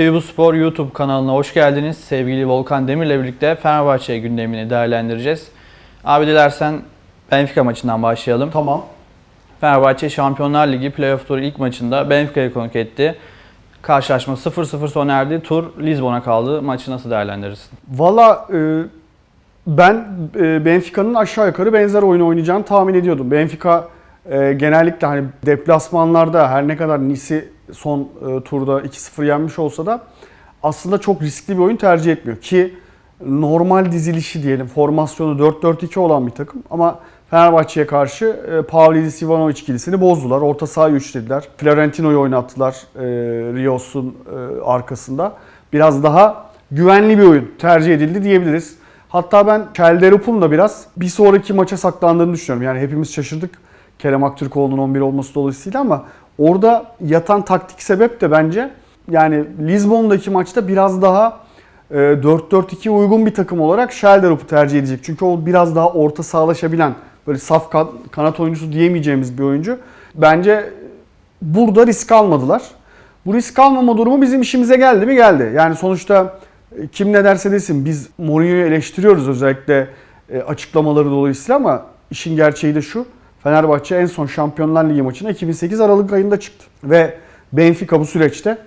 TV Spor YouTube kanalına hoş geldiniz. Sevgili Volkan Demir'le birlikte Fenerbahçe gündemini değerlendireceğiz. Abi dilersen Benfica maçından başlayalım. Tamam. Fenerbahçe Şampiyonlar Ligi playoff turu ilk maçında Benfica'yı konuk etti. Karşılaşma 0-0 sona erdi. Tur Lizbon'a kaldı. Maçı nasıl değerlendirirsin? Valla e, ben e, Benfica'nın aşağı yukarı benzer oyun oynayacağını tahmin ediyordum. Benfica e, genellikle hani deplasmanlarda her ne kadar Nice'i son e, turda 2-0 yenmiş olsa da aslında çok riskli bir oyun tercih etmiyor. Ki normal dizilişi diyelim formasyonu 4-4-2 olan bir takım ama Fenerbahçe'ye karşı e, Pavlidis Ivanovic ikilisini bozdular. Orta sahayı üçlediler. Florentino'yu oynattılar e, Rios'un e, arkasında. Biraz daha güvenli bir oyun tercih edildi diyebiliriz. Hatta ben Kelderup'un da biraz bir sonraki maça saklandığını düşünüyorum. Yani hepimiz şaşırdık Kerem Aktürkoğlu'nun 11 olması dolayısıyla ama orada yatan taktik sebep de bence yani Lizbon'daki maçta biraz daha e, 4-4-2 uygun bir takım olarak Schelderup'u tercih edecek. Çünkü o biraz daha orta sağlaşabilen böyle saf kan- kanat oyuncusu diyemeyeceğimiz bir oyuncu. Bence burada risk almadılar. Bu risk almama durumu bizim işimize geldi mi? Geldi. Yani sonuçta e, kim ne derse desin biz Mourinho'yu eleştiriyoruz özellikle e, açıklamaları dolayısıyla ama işin gerçeği de şu. Fenerbahçe en son Şampiyonlar Ligi maçına 2008 Aralık ayında çıktı. Ve Benfica bu süreçte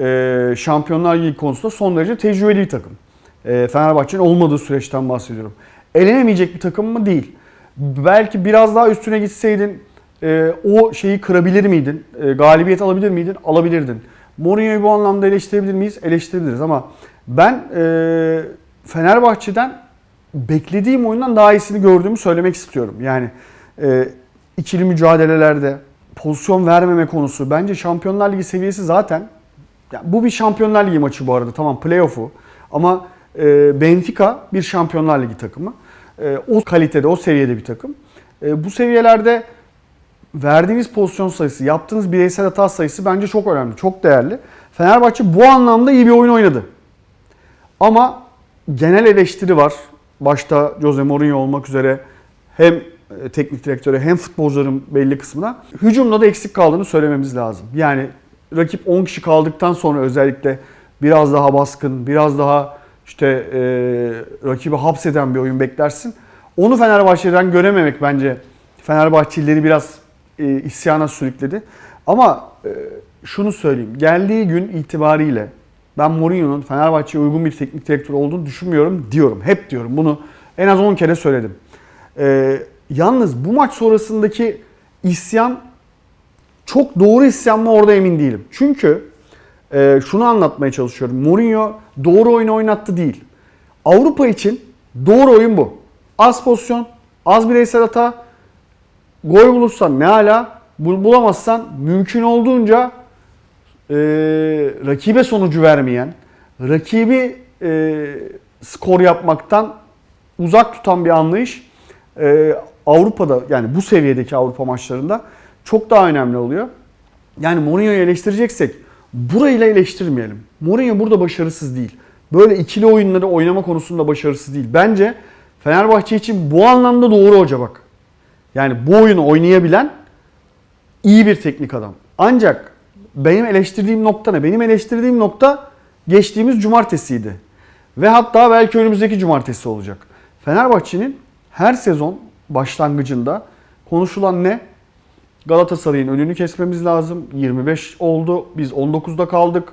e, Şampiyonlar Ligi konusunda son derece tecrübeli bir takım. E, Fenerbahçe'nin olmadığı süreçten bahsediyorum. Elenemeyecek bir takım mı? Değil. Belki biraz daha üstüne gitseydin e, o şeyi kırabilir miydin? E, galibiyet alabilir miydin? Alabilirdin. Mourinho'yu bu anlamda eleştirebilir miyiz? Eleştirebiliriz ama ben e, Fenerbahçe'den beklediğim oyundan daha iyisini gördüğümü söylemek istiyorum. Yani e, ikili mücadelelerde pozisyon vermeme konusu bence Şampiyonlar Ligi seviyesi zaten ya bu bir Şampiyonlar Ligi maçı bu arada tamam playoff'u ama e, Benfica bir Şampiyonlar Ligi takımı. E, o kalitede, o seviyede bir takım. E, bu seviyelerde verdiğiniz pozisyon sayısı, yaptığınız bireysel hata sayısı bence çok önemli, çok değerli. Fenerbahçe bu anlamda iyi bir oyun oynadı. Ama genel eleştiri var. Başta Jose Mourinho olmak üzere hem teknik direktöre hem futbolcuların belli kısmına hücumda da eksik kaldığını söylememiz lazım. Yani rakip 10 kişi kaldıktan sonra özellikle biraz daha baskın, biraz daha işte e, rakibi hapseden bir oyun beklersin. Onu Fenerbahçe'den görememek bence Fenerbahçelileri biraz e, isyana sürükledi. Ama e, şunu söyleyeyim. Geldiği gün itibariyle ben Mourinho'nun Fenerbahçe'ye uygun bir teknik direktör olduğunu düşünmüyorum diyorum. Hep diyorum. Bunu en az 10 kere söyledim. E, yalnız bu maç sonrasındaki isyan çok doğru isyan mı orada emin değilim. Çünkü e, şunu anlatmaya çalışıyorum. Mourinho doğru oyunu oynattı değil. Avrupa için doğru oyun bu. Az pozisyon, az bireysel hata, gol bulursan ne ala, bul- bulamazsan mümkün olduğunca e, rakibe sonucu vermeyen, rakibi e, skor yapmaktan uzak tutan bir anlayış e, Avrupa'da yani bu seviyedeki Avrupa maçlarında çok daha önemli oluyor. Yani Mourinho'yu eleştireceksek burayla eleştirmeyelim. Mourinho burada başarısız değil. Böyle ikili oyunları oynama konusunda başarısız değil. Bence Fenerbahçe için bu anlamda doğru hoca bak. Yani bu oyunu oynayabilen iyi bir teknik adam. Ancak benim eleştirdiğim nokta ne? Benim eleştirdiğim nokta geçtiğimiz cumartesiydi. Ve hatta belki önümüzdeki cumartesi olacak. Fenerbahçe'nin her sezon başlangıcında konuşulan ne? Galatasaray'ın önünü kesmemiz lazım. 25 oldu. Biz 19'da kaldık.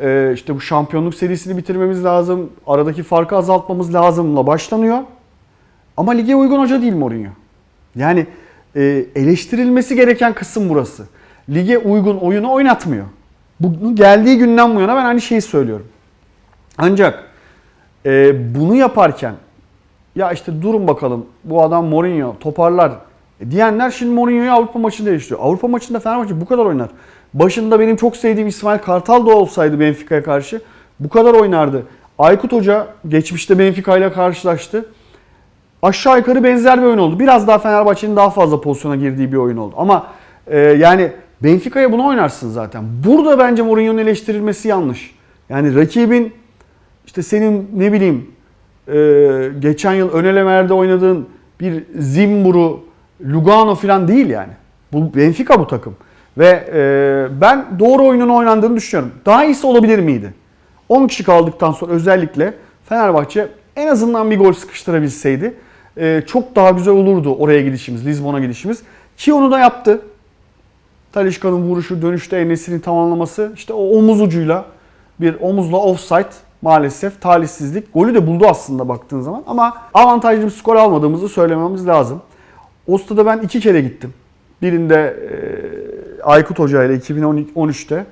Ee, işte bu şampiyonluk serisini bitirmemiz lazım. Aradaki farkı azaltmamız lazımla başlanıyor. Ama lige uygun hoca değil Mourinho. Yani e, eleştirilmesi gereken kısım burası. Lige uygun oyunu oynatmıyor. Bunu geldiği günden bu yana ben aynı şeyi söylüyorum. Ancak e, bunu yaparken ya işte durun bakalım bu adam Mourinho toparlar e, diyenler şimdi Mourinho'yu Avrupa maçında eleştiriyor. Avrupa maçında Fenerbahçe bu kadar oynar. Başında benim çok sevdiğim İsmail Kartal da olsaydı Benfica'ya karşı bu kadar oynardı. Aykut Hoca geçmişte Benfica ile karşılaştı. Aşağı yukarı benzer bir oyun oldu. Biraz daha Fenerbahçe'nin daha fazla pozisyona girdiği bir oyun oldu. Ama e, yani Benfica'ya bunu oynarsın zaten. Burada bence Mourinho'nun eleştirilmesi yanlış. Yani rakibin işte senin ne bileyim e, geçen yıl ön elemelerde oynadığın bir Zimbru, Lugano falan değil yani. Bu Benfica bu takım. Ve e, ben doğru oyunun oynandığını düşünüyorum. Daha iyisi olabilir miydi? 10 kişi kaldıktan sonra özellikle Fenerbahçe en azından bir gol sıkıştırabilseydi e, çok daha güzel olurdu oraya gidişimiz, Lizbon'a gidişimiz. Ki onu da yaptı. Talişka'nın vuruşu, dönüşte Enes'in tamamlaması işte o omuz ucuyla bir omuzla offside maalesef talihsizlik. Golü de buldu aslında baktığın zaman ama avantajlı bir skor almadığımızı söylememiz lazım. O stada ben iki kere gittim. Birinde e, Aykut Hoca ile 2013'te,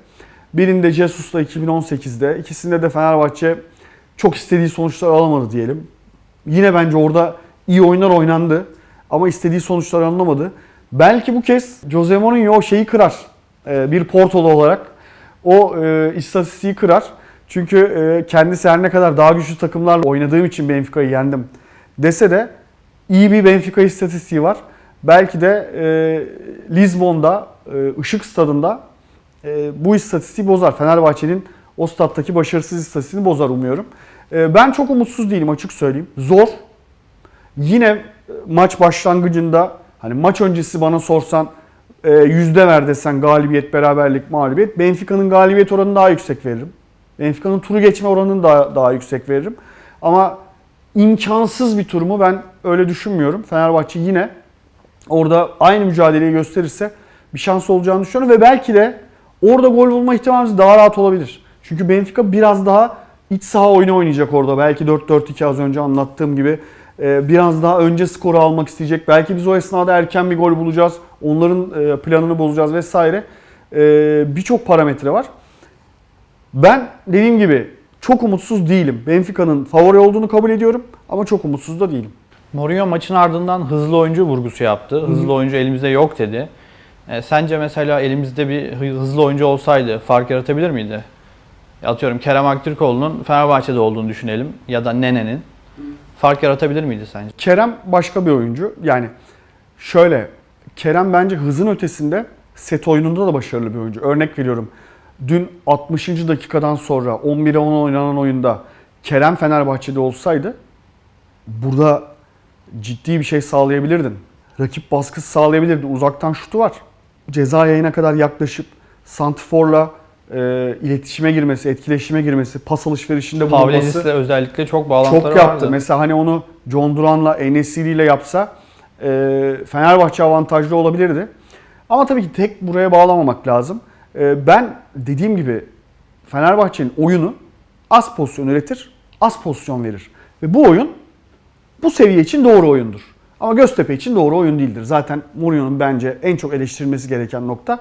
birinde Jesus'la 2018'de. İkisinde de Fenerbahçe çok istediği sonuçlar alamadı diyelim. Yine bence orada iyi oyunlar oynandı ama istediği sonuçlar alınamadı. Belki bu kez Jose Mourinho şeyi kırar. E, bir Portolu olarak o e, istatistiği kırar. Çünkü e, kendisi her ne kadar daha güçlü takımlarla oynadığım için Benfica'yı yendim dese de iyi bir Benfica istatistiği var. Belki de e, Lizbon'da, e, Işık Stadında e, bu istatistiği bozar. Fenerbahçe'nin o stattaki başarısız istatistiğini bozar umuyorum. E, ben çok umutsuz değilim açık söyleyeyim. Zor. Yine e, maç başlangıcında hani maç öncesi bana sorsan e, yüzde ver desen galibiyet, beraberlik, mağlubiyet. Benfica'nın galibiyet oranını daha yüksek veririm. Benfica'nın turu geçme oranını daha, daha yüksek veririm. Ama imkansız bir tur mu ben öyle düşünmüyorum. Fenerbahçe yine orada aynı mücadeleyi gösterirse bir şans olacağını düşünüyorum ve belki de orada gol bulma ihtimalimiz daha rahat olabilir. Çünkü Benfica biraz daha iç saha oyunu oynayacak orada. Belki 4-4-2 az önce anlattığım gibi Ee, biraz daha önce skoru almak isteyecek. Belki biz o esnada erken bir gol bulacağız. Onların e, planını bozacağız vesaire. Ee, Birçok parametre var. Ben dediğim gibi çok umutsuz değilim. Benfica'nın favori olduğunu kabul ediyorum ama çok umutsuz da değilim. Mourinho maçın ardından hızlı oyuncu vurgusu yaptı. Hızlı oyuncu elimizde yok dedi. E, sence mesela elimizde bir hı- hızlı oyuncu olsaydı fark yaratabilir miydi? Atıyorum Kerem Aktürkoğlu'nun Fenerbahçe'de olduğunu düşünelim ya da Nene'nin. Fark yaratabilir miydi sence? Kerem başka bir oyuncu. Yani şöyle Kerem bence hızın ötesinde set oyununda da başarılı bir oyuncu. Örnek veriyorum. Dün 60. dakikadan sonra 11'e 10 oynanan oyunda Kerem Fenerbahçe'de olsaydı burada ciddi bir şey sağlayabilirdin. Rakip baskısı sağlayabilirdin. Uzaktan şutu var. Ceza yayına kadar yaklaşıp Santifor'la e, iletişime girmesi, etkileşime girmesi, pas alışverişinde bulunması. Özellikle çok bağlantıları Çok yaptı. vardı. Mesela hani onu John Duran'la Enesiri ile yapsa e, Fenerbahçe avantajlı olabilirdi. Ama tabii ki tek buraya bağlamamak lazım. E, ben dediğim gibi Fenerbahçe'nin oyunu az pozisyon üretir, az pozisyon verir. Ve bu oyun bu seviye için doğru oyundur. Ama Göztepe için doğru oyun değildir. Zaten Mourinho'nun bence en çok eleştirilmesi gereken nokta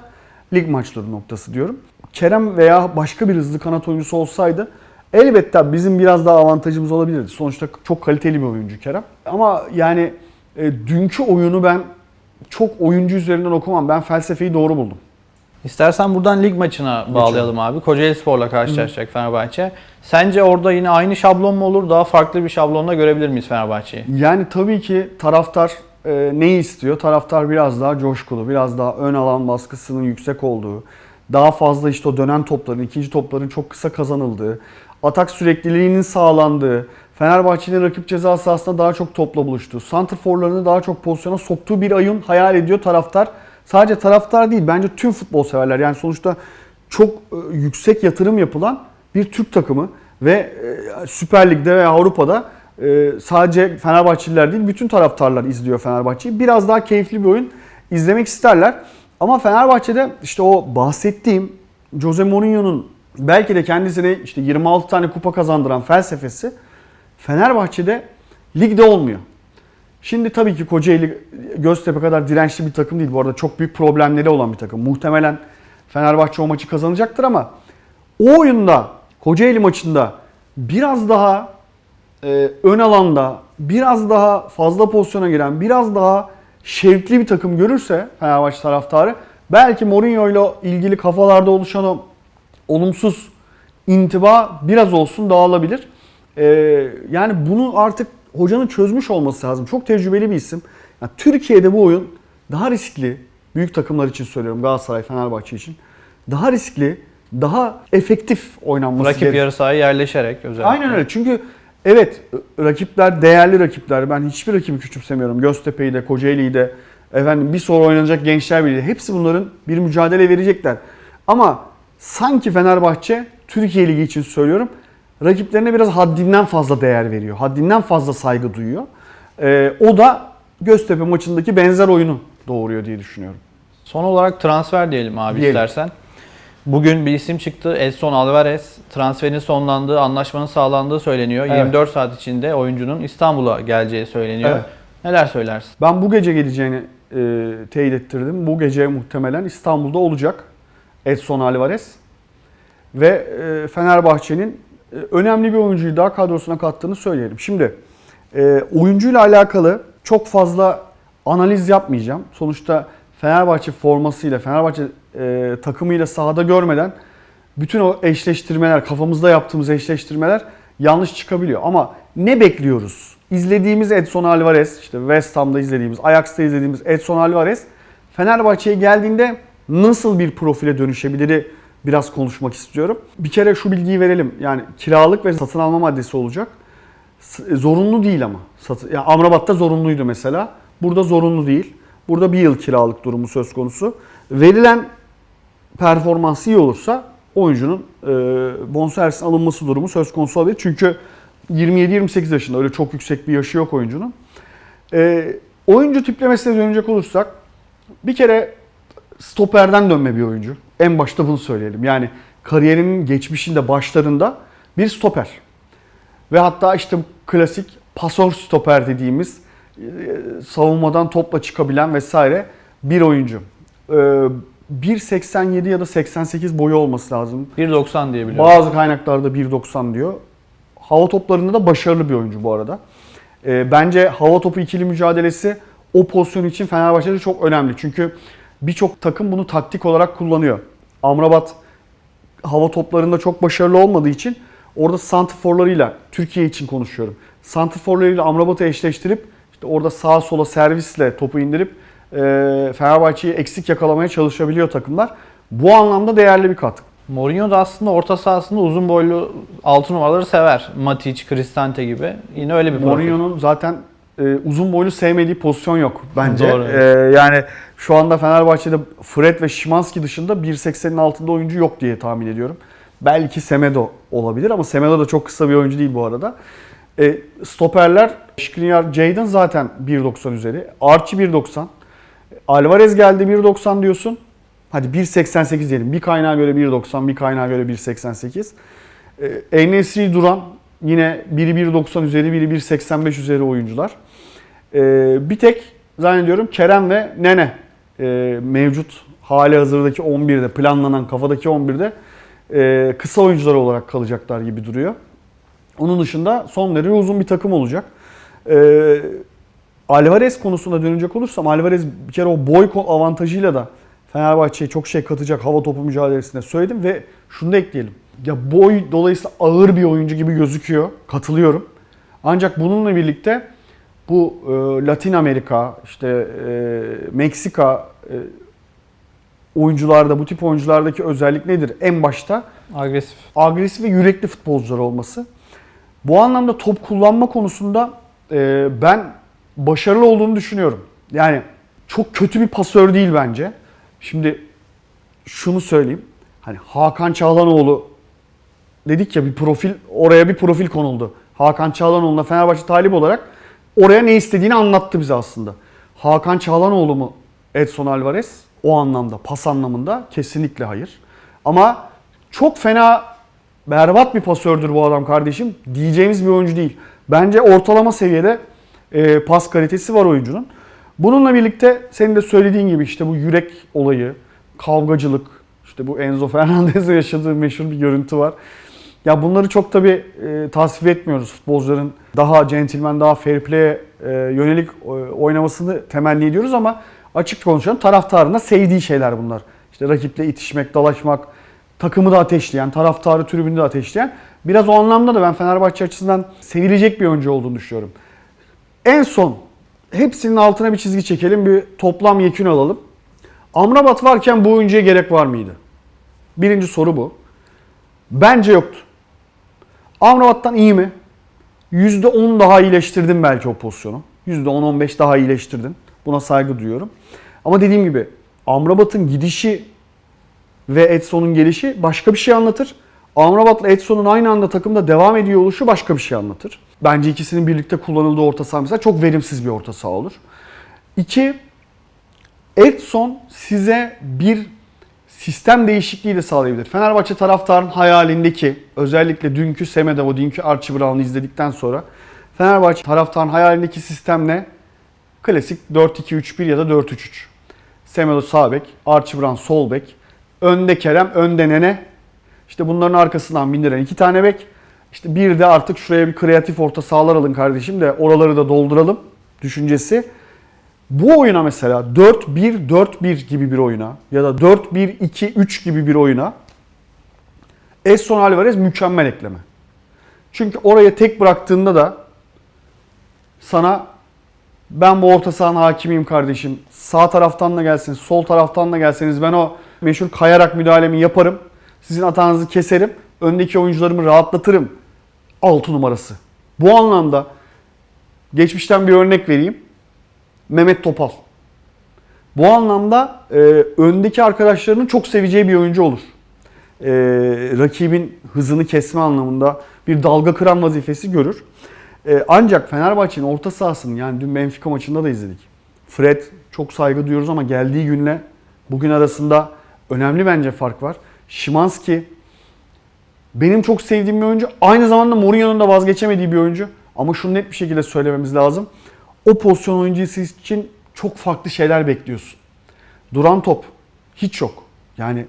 lig maçları noktası diyorum. Kerem veya başka bir hızlı kanat oyuncusu olsaydı elbette bizim biraz daha avantajımız olabilirdi. Sonuçta çok kaliteli bir oyuncu Kerem. Ama yani e, dünkü oyunu ben çok oyuncu üzerinden okumam. Ben felsefeyi doğru buldum. İstersen buradan lig maçına bağlayalım abi. Kocaeli Spor'la karşılaşacak Fenerbahçe. Sence orada yine aynı şablon mu olur? Daha farklı bir şablonla görebilir miyiz Fenerbahçe'yi? Yani tabii ki taraftar e, neyi istiyor? Taraftar biraz daha coşkulu, biraz daha ön alan baskısının yüksek olduğu, daha fazla işte o dönen topların, ikinci topların çok kısa kazanıldığı, atak sürekliliğinin sağlandığı, Fenerbahçe'nin rakip ceza sahasında daha çok topla buluştuğu, santrforlarını daha çok pozisyona soktuğu bir ayın hayal ediyor taraftar. Sadece taraftar değil, bence tüm futbol severler. Yani sonuçta çok e, yüksek yatırım yapılan bir Türk takımı ve e, Süper Lig'de ve Avrupa'da e, sadece Fenerbahçeliler değil bütün taraftarlar izliyor Fenerbahçe'yi. Biraz daha keyifli bir oyun izlemek isterler. Ama Fenerbahçe'de işte o bahsettiğim Jose Mourinho'nun belki de kendisine işte 26 tane kupa kazandıran felsefesi Fenerbahçe'de ligde olmuyor. Şimdi tabii ki Kocaeli Göztepe kadar dirençli bir takım değil. Bu arada çok büyük problemleri olan bir takım. Muhtemelen Fenerbahçe o maçı kazanacaktır ama o oyunda Kocaeli maçında biraz daha e, ön alanda biraz daha fazla pozisyona giren, biraz daha şevkli bir takım görürse Fenerbahçe taraftarı belki Mourinho ile ilgili kafalarda oluşan o olumsuz intiba biraz olsun dağılabilir. E, yani bunu artık hocanın çözmüş olması lazım. Çok tecrübeli bir isim. Yani Türkiye'de bu oyun daha riskli. Büyük takımlar için söylüyorum Galatasaray, Fenerbahçe için. Daha riskli, daha efektif oynanması Rakip gerek- yarı sahaya yerleşerek özellikle. Aynen öyle. Çünkü evet rakipler değerli rakipler. Ben hiçbir rakibi küçümsemiyorum. Göztepe'yi de, Kocaeli'yi de, efendim bir sonra oynanacak Gençler Birliği. Hepsi bunların bir mücadele verecekler. Ama sanki Fenerbahçe Türkiye Ligi için söylüyorum. Rakiplerine biraz haddinden fazla değer veriyor. Haddinden fazla saygı duyuyor. Ee, o da Göztepe maçındaki benzer oyunu doğuruyor diye düşünüyorum. Son olarak transfer diyelim abi Diyelim. istersen. Bugün bir isim çıktı. Edson Alvarez. Transferin sonlandığı, anlaşmanın sağlandığı söyleniyor. Evet. 24 saat içinde oyuncunun İstanbul'a geleceği söyleniyor. Evet. Neler söylersin? Ben bu gece geleceğini e, teyit ettirdim. Bu gece muhtemelen İstanbul'da olacak Edson Alvarez. Ve e, Fenerbahçe'nin e, önemli bir oyuncuyu daha kadrosuna kattığını söyleyelim. Şimdi e, oyuncuyla alakalı çok fazla analiz yapmayacağım. Sonuçta Fenerbahçe formasıyla, Fenerbahçe e, takımıyla sahada görmeden bütün o eşleştirmeler, kafamızda yaptığımız eşleştirmeler yanlış çıkabiliyor. Ama ne bekliyoruz? İzlediğimiz Edson Alvarez, işte West Ham'da izlediğimiz, Ajax'ta izlediğimiz Edson Alvarez Fenerbahçe'ye geldiğinde nasıl bir profile dönüşebiliri biraz konuşmak istiyorum. Bir kere şu bilgiyi verelim. Yani kiralık ve satın alma maddesi olacak. S- Zorunlu değil ama. Yani Amrabat'ta zorunluydu mesela. Burada zorunlu değil. Burada bir yıl kiralık durumu söz konusu. Verilen performansı iyi olursa oyuncunun e, alınması durumu söz konusu olabilir. Çünkü 27-28 yaşında öyle çok yüksek bir yaşı yok oyuncunun. E, oyuncu tiplemesine dönecek olursak bir kere stoperden dönme bir oyuncu. En başta bunu söyleyelim. Yani kariyerinin geçmişinde başlarında bir stoper. Ve hatta işte klasik pasör stoper dediğimiz e, savunmadan topla çıkabilen vesaire bir oyuncu. E, 1.87 ya da 88 boyu olması lazım. 1.90 diye biliyorum. Bazı kaynaklarda 1.90 diyor. Hava toplarında da başarılı bir oyuncu bu arada. E, bence hava topu ikili mücadelesi o pozisyon için Fenerbahçe'de çok önemli. Çünkü birçok takım bunu taktik olarak kullanıyor. Amrabat hava toplarında çok başarılı olmadığı için orada santrforlarıyla Türkiye için konuşuyorum. Santrforlarıyla Amrabat'ı eşleştirip işte orada sağa sola servisle topu indirip e, Fenerbahçe'yi eksik yakalamaya çalışabiliyor takımlar. Bu anlamda değerli bir katkı. Mourinho da aslında orta sahasında uzun boylu 6 numaraları sever. Matic, Cristante gibi. Yine öyle bir. Mourinho'nun zaten e, uzun boylu sevmediği pozisyon yok bence. Doğru. E, yani şu anda Fenerbahçe'de Fred ve Şimanski dışında 1.80'in altında oyuncu yok diye tahmin ediyorum. Belki Semedo olabilir ama Semedo da çok kısa bir oyuncu değil bu arada. E, stoperler Skriniar, Jadon zaten 1.90 üzeri. Archie 1.90. Alvarez geldi 1.90 diyorsun. Hadi 1.88 diyelim. Bir kaynağa göre 1.90, bir kaynağa göre 1.88. Ee, En-Nesyri Duran yine biri 1.90 üzeri, biri 1.85 üzeri oyuncular. Ee, bir tek zannediyorum Kerem ve Nene e, mevcut hali hazırdaki 11'de, planlanan kafadaki 11'de e, kısa oyuncular olarak kalacaklar gibi duruyor. Onun dışında son derece uzun bir takım olacak. Ee, Alvarez konusuna dönecek olursam Alvarez bir kere o boy avantajıyla da Fenerbahçe'ye çok şey katacak hava topu mücadelesinde söyledim ve şunu da ekleyelim. Ya boy dolayısıyla ağır bir oyuncu gibi gözüküyor. Katılıyorum. Ancak bununla birlikte bu e, Latin Amerika, işte e, Meksika e, oyuncularda, bu tip oyunculardaki özellik nedir? En başta Agresif. agresif ve yürekli futbolcular olması. Bu anlamda top kullanma konusunda e, ben başarılı olduğunu düşünüyorum. Yani çok kötü bir pasör değil bence. Şimdi şunu söyleyeyim. Hani Hakan Çağlanoğlu dedik ya bir profil oraya bir profil konuldu. Hakan Çağlanoğlu'na Fenerbahçe talip olarak oraya ne istediğini anlattı bize aslında. Hakan Çağlanoğlu mu Edson Alvarez? O anlamda, pas anlamında kesinlikle hayır. Ama çok fena berbat bir pasördür bu adam kardeşim diyeceğimiz bir oyuncu değil. Bence ortalama seviyede e, pas kalitesi var oyuncunun. Bununla birlikte senin de söylediğin gibi işte bu yürek olayı, kavgacılık, işte bu Enzo Fernandez'le yaşadığı meşhur bir görüntü var. Ya bunları çok tabii e, tasvip etmiyoruz. Futbolcuların daha centilmen, daha fair play'e e, yönelik e, oynamasını temenni ediyoruz ama açık konuşalım taraftarına sevdiği şeyler bunlar. İşte rakiple itişmek, dalaşmak, takımı da ateşleyen, taraftarı tribünde de ateşleyen. Biraz o anlamda da ben Fenerbahçe açısından sevilecek bir oyuncu olduğunu düşünüyorum. En son hepsinin altına bir çizgi çekelim, bir toplam yekün alalım. Amrabat varken bu oyuncuya gerek var mıydı? Birinci soru bu. Bence yoktu. Amrabat'tan iyi mi? %10 daha iyileştirdin belki o pozisyonu. %10-15 daha iyileştirdin. Buna saygı duyuyorum. Ama dediğim gibi Amrabat'ın gidişi ve Edson'un gelişi başka bir şey anlatır. Amrabat'la Edson'un aynı anda takımda devam ediyor oluşu başka bir şey anlatır. Bence ikisinin birlikte kullanıldığı orta saha mesela çok verimsiz bir orta saha olur. İki, Edson size bir sistem değişikliği de sağlayabilir. Fenerbahçe taraftarın hayalindeki özellikle dünkü Semedo, dünkü Archie Brown'u izledikten sonra Fenerbahçe taraftarın hayalindeki sistem ne? Klasik 4-2-3-1 ya da 4-3-3. Semedo sağ bek, Archie Brown sol bek, önde Kerem, önde Nene. İşte bunların arkasından bindiren iki tane bek. İşte bir de artık şuraya bir kreatif orta sahalar alın kardeşim de oraları da dolduralım düşüncesi. Bu oyuna mesela 4-1-4-1 gibi bir oyuna ya da 4-1-2-3 gibi bir oyuna Edson Alvarez mükemmel ekleme. Çünkü oraya tek bıraktığında da sana ben bu orta sahanın hakimiyim kardeşim. Sağ taraftan da gelseniz, sol taraftan da gelseniz ben o meşhur kayarak müdahalemi yaparım. Sizin hatanızı keserim. Öndeki oyuncularımı rahatlatırım. 6 numarası. Bu anlamda geçmişten bir örnek vereyim. Mehmet Topal. Bu anlamda e, öndeki arkadaşlarının çok seveceği bir oyuncu olur. E, rakibin hızını kesme anlamında bir dalga kıran vazifesi görür. E, ancak Fenerbahçe'nin orta sahasının yani dün Benfica maçında da izledik. Fred çok saygı duyuyoruz ama geldiği günle bugün arasında önemli bence fark var. Şimanski benim çok sevdiğim bir oyuncu. Aynı zamanda Mourinho'nun da vazgeçemediği bir oyuncu. Ama şunu net bir şekilde söylememiz lazım. O pozisyon oyuncusu için çok farklı şeyler bekliyorsun. Duran top hiç yok. Yani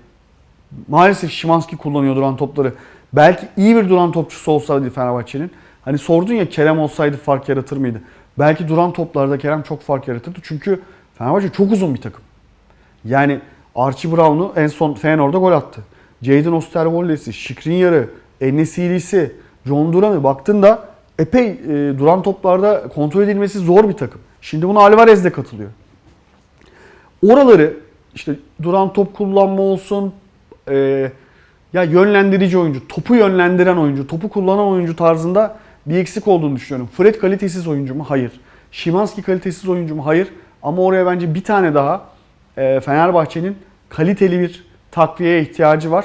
maalesef Şimanski kullanıyor duran topları. Belki iyi bir duran topçusu olsaydı Fenerbahçe'nin. Hani sordun ya Kerem olsaydı fark yaratır mıydı? Belki duran toplarda Kerem çok fark yaratırdı. Çünkü Fenerbahçe çok uzun bir takım. Yani Archie Brown'u en son Feyenoord'a gol attı. Jadon Osterwold'esi, Skriniar'ı, Enesiri'si, John Duran'ı baktığında epey e, duran toplarda kontrol edilmesi zor bir takım. Şimdi buna Alvarez de katılıyor. Oraları işte duran top kullanma olsun, e, ya yönlendirici oyuncu, topu yönlendiren oyuncu, topu kullanan oyuncu tarzında bir eksik olduğunu düşünüyorum. Fred kalitesiz oyuncu mu? Hayır. Şimanski kalitesiz oyuncu mu? Hayır. Ama oraya bence bir tane daha e, Fenerbahçe'nin kaliteli bir takviyeye ihtiyacı var.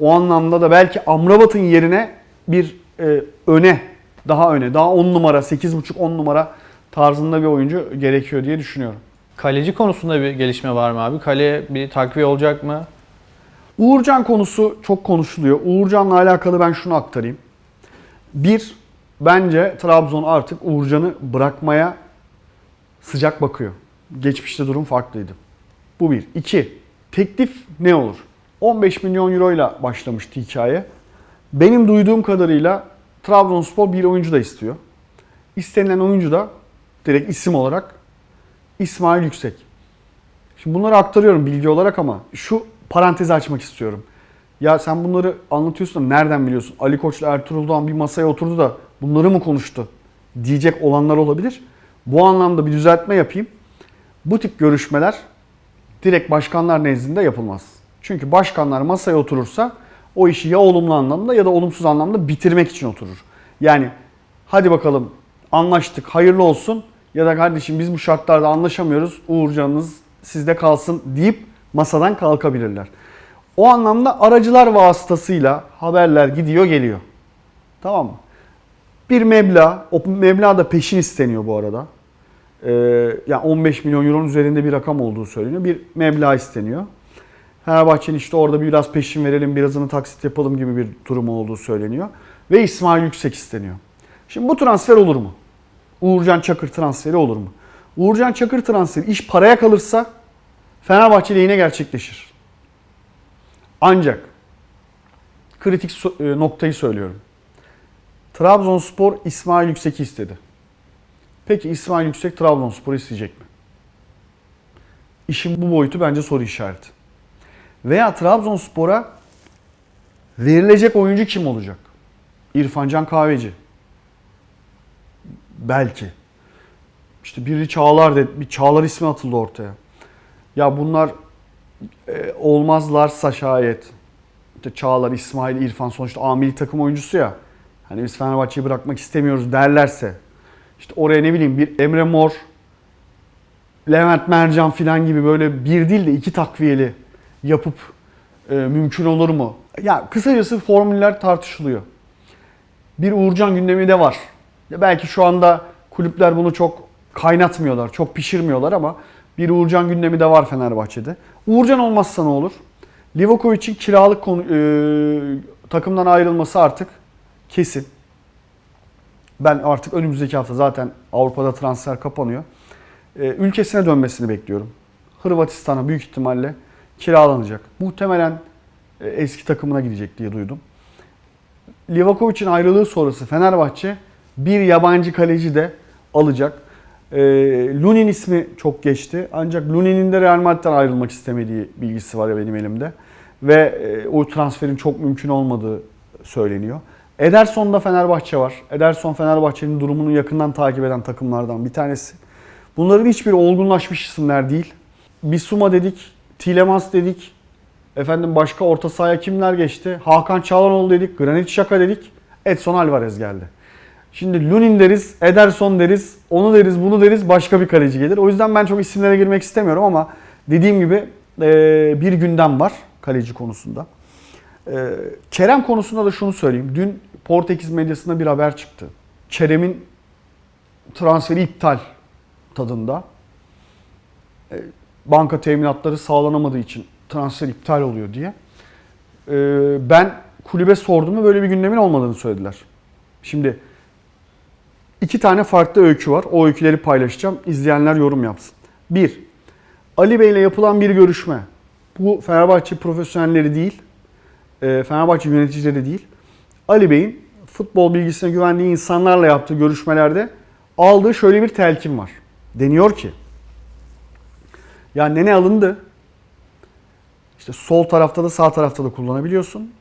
O anlamda da belki Amrabat'ın yerine bir e, öne, daha öne, daha 10 numara, 8.5-10 numara tarzında bir oyuncu gerekiyor diye düşünüyorum. Kaleci konusunda bir gelişme var mı abi? Kaleye bir takviye olacak mı? Uğurcan konusu çok konuşuluyor. Uğurcan'la alakalı ben şunu aktarayım. Bir, bence Trabzon artık Uğurcan'ı bırakmaya sıcak bakıyor. Geçmişte durum farklıydı. Bu bir. İki, teklif ne olur? 15 milyon euro ile başlamıştı hikaye. Benim duyduğum kadarıyla Trabzonspor bir oyuncu da istiyor. İstenilen oyuncu da direkt isim olarak İsmail Yüksek. Şimdi bunları aktarıyorum bilgi olarak ama şu parantezi açmak istiyorum. Ya sen bunları anlatıyorsun da nereden biliyorsun? Ali Koç'la Ertuğrul Doğan bir masaya oturdu da bunları mı konuştu? Diyecek olanlar olabilir. Bu anlamda bir düzeltme yapayım. Bu tip görüşmeler direkt başkanlar nezdinde yapılmaz. Çünkü başkanlar masaya oturursa o işi ya olumlu anlamda ya da olumsuz anlamda bitirmek için oturur. Yani hadi bakalım anlaştık hayırlı olsun ya da kardeşim biz bu şartlarda anlaşamıyoruz Uğurcanınız sizde kalsın deyip masadan kalkabilirler. O anlamda aracılar vasıtasıyla haberler gidiyor geliyor. Tamam mı? Bir meblağ, o meblağ da peşin isteniyor bu arada. Ee, yani 15 milyon euronun üzerinde bir rakam olduğu söyleniyor. Bir meblağ isteniyor. Fenerbahçe'nin işte orada biraz peşin verelim, birazını taksit yapalım gibi bir durumu olduğu söyleniyor. Ve İsmail Yüksek isteniyor. Şimdi bu transfer olur mu? Uğurcan Çakır transferi olur mu? Uğurcan Çakır transferi iş paraya kalırsa Fenerbahçe lehine gerçekleşir. Ancak kritik e, noktayı söylüyorum. Trabzonspor İsmail Yüksek'i istedi. Peki İsmail Yüksek Trabzonspor'u isteyecek mi? İşin bu boyutu bence soru işareti. Veya Trabzonspor'a verilecek oyuncu kim olacak? İrfancan Kahveci. Belki. İşte biri Çağlar dedi. Bir Çağlar ismi atıldı ortaya. Ya bunlar e, olmazlarsa şayet işte Çağlar, İsmail, İrfan sonuçta amili takım oyuncusu ya. Hani biz Fenerbahçe'yi bırakmak istemiyoruz derlerse işte oraya ne bileyim bir Emre Mor, Levent Mercan filan gibi böyle bir değil de iki takviyeli yapıp e, mümkün olur mu? Ya kısacası formüller tartışılıyor. Bir Uğurcan gündemi de var. Belki şu anda kulüpler bunu çok kaynatmıyorlar, çok pişirmiyorlar ama bir Uğurcan gündemi de var Fenerbahçe'de. Uğurcan olmazsa ne olur? Livakovic'in kiralık konu, e, takımdan ayrılması artık kesin. Ben artık önümüzdeki hafta zaten Avrupa'da transfer kapanıyor. E, ülkesine dönmesini bekliyorum. Hırvatistan'a büyük ihtimalle kiralanacak. Muhtemelen e, eski takımına gidecek diye duydum. Livakovic'in ayrılığı sonrası Fenerbahçe bir yabancı kaleci de alacak. E, Lunin ismi çok geçti. Ancak Lunin'in de Real Madrid'den ayrılmak istemediği bilgisi var ya benim elimde. Ve e, o transferin çok mümkün olmadığı söyleniyor. Ederson'da Fenerbahçe var. Ederson Fenerbahçe'nin durumunu yakından takip eden takımlardan bir tanesi. Bunların hiçbiri olgunlaşmış isimler değil. Bisuma dedik, Tilemans dedik. Efendim başka orta sahaya kimler geçti? Hakan Çalhanoğlu dedik, Granit Xhaka dedik. Edson Alvarez geldi. Şimdi Lunin deriz, Ederson deriz, onu deriz, bunu deriz, başka bir kaleci gelir. O yüzden ben çok isimlere girmek istemiyorum ama dediğim gibi e, bir gündem var kaleci konusunda. E, Kerem konusunda da şunu söyleyeyim. Dün Portekiz medyasında bir haber çıktı. Kerem'in transferi iptal tadında. Banka teminatları sağlanamadığı için transfer iptal oluyor diye. E, Ben kulübe sordum ve böyle bir gündemin olmadığını söylediler. Şimdi iki tane farklı öykü var. O öyküleri paylaşacağım. İzleyenler yorum yapsın. Bir, Ali Bey ile yapılan bir görüşme. Bu Fenerbahçe profesyonelleri değil, e, Fenerbahçe yöneticileri değil. Ali Bey'in futbol bilgisine güvendiği insanlarla yaptığı görüşmelerde aldığı şöyle bir telkin var. Deniyor ki, ya nene alındı. İşte sol tarafta da sağ tarafta da kullanabiliyorsun.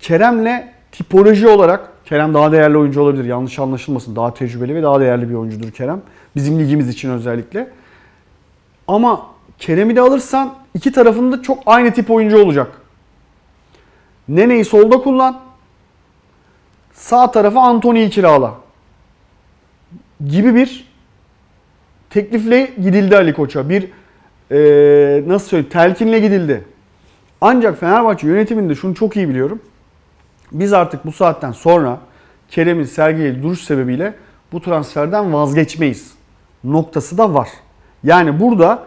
Kerem'le tipoloji olarak Kerem daha değerli oyuncu olabilir. Yanlış anlaşılmasın. Daha tecrübeli ve daha değerli bir oyuncudur Kerem. Bizim ligimiz için özellikle. Ama Kerem'i de alırsan iki tarafında çok aynı tip oyuncu olacak. Nene'yi solda kullan. Sağ tarafa Antony'yi kirala. Gibi bir teklifle gidildi Ali Koç'a. Bir eee, nasıl söyleyeyim telkinle gidildi. Ancak Fenerbahçe yönetiminde şunu çok iyi biliyorum. Biz artık bu saatten sonra Kerem'in sergilediği duruş sebebiyle bu transferden vazgeçmeyiz. Noktası da var. Yani burada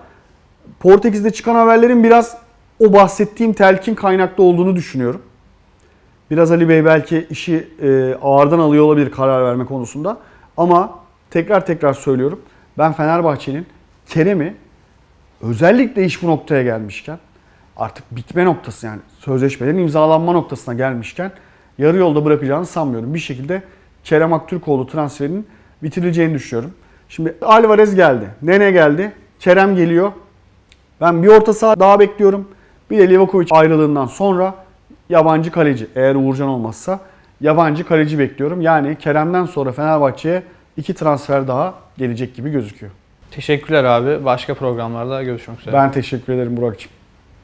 Portekiz'de çıkan haberlerin biraz o bahsettiğim telkin kaynaklı olduğunu düşünüyorum. Biraz Ali Bey belki işi e, ağırdan alıyor olabilir karar verme konusunda. Ama tekrar tekrar söylüyorum. Ben Fenerbahçe'nin Kerem'i özellikle iş bu noktaya gelmişken artık bitme noktası yani sözleşmelerin imzalanma noktasına gelmişken yarı yolda bırakacağını sanmıyorum. Bir şekilde Kerem Aktürkoğlu transferinin bitirileceğini düşünüyorum. Şimdi Alvarez geldi. Nene geldi. Kerem geliyor. Ben bir orta saha daha bekliyorum. Bir de Livakovic ayrılığından sonra yabancı kaleci. Eğer Uğurcan olmazsa yabancı kaleci bekliyorum. Yani Kerem'den sonra Fenerbahçe'ye iki transfer daha gelecek gibi gözüküyor. Teşekkürler abi. Başka programlarda görüşmek üzere. Ben teşekkür ederim Burak'cığım.